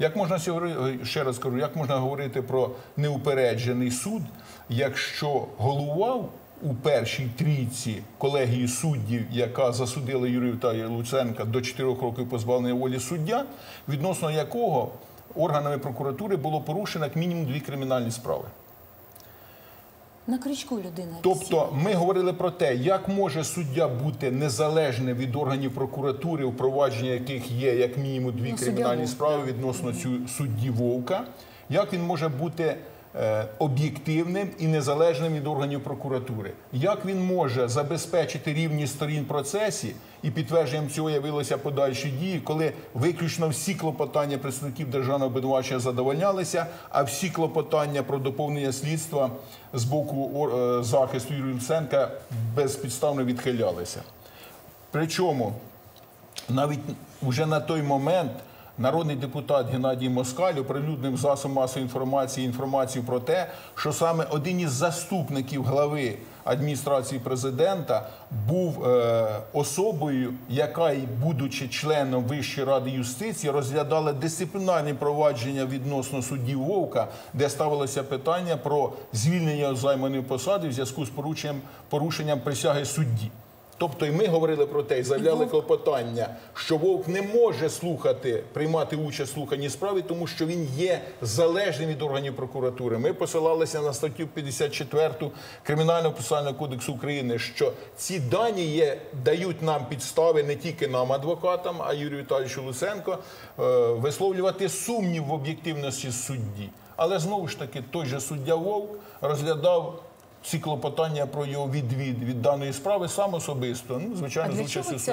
Як можна сьогодні- ще раз кажу, як можна говорити про неупереджений суд, якщо головував у першій трійці колегії суддів, яка засудила Юрію та Луценка до 4 років позбавлення волі суддя, відносно якого органами прокуратури було порушено як мінімум дві кримінальні справи. На крючку людина. Тобто ми говорили про те, як може суддя бути незалежним від органів прокуратури, у провадженні яких є як мінімум дві Ну, кримінальні справи відносно цю судді Вовка, як він може бути об'єктивним і незалежним від органів прокуратури, як він може забезпечити рівність сторін процесі, і підтвердженням цього явилися подальші дії, коли виключно всі клопотання представників державного обвинувачення задовольнялися, а всі клопотання про доповнення слідства з боку е, захисту Юрія Луценка безпідставно відхилялися. Причому навіть вже на той момент народний депутат Геннадій Москаль оприлюднив засоб масової інформації інформацію про те, що саме один із заступників глави адміністрації президента був е, особою, яка, будучи членом Вищої ради юстиції, розглядала дисциплінарні провадження відносно суддів Вовка, де ставилося питання про звільнення займаної посади в зв'язку з порушенням, порушенням присяги судді. Тобто, і ми говорили про те, і заявляли клопотання, що вовк не може слухати, приймати участь в слуханні справи, тому що він є залежним від органів прокуратури. Ми посилалися на статтю 54 Кримінального процесуального кодексу України, що ці дані є, дають нам підстави не тільки нам, адвокатам, а Юрію Віталійовичу Луценко, е, висловлювати сумнів в об'єктивності судді. Але знову ж таки, той же суддя Вовк розглядав. Ці клопотання про його відвід від даної справи сам особисто, ну звичайно, А з для участю чого своїх ця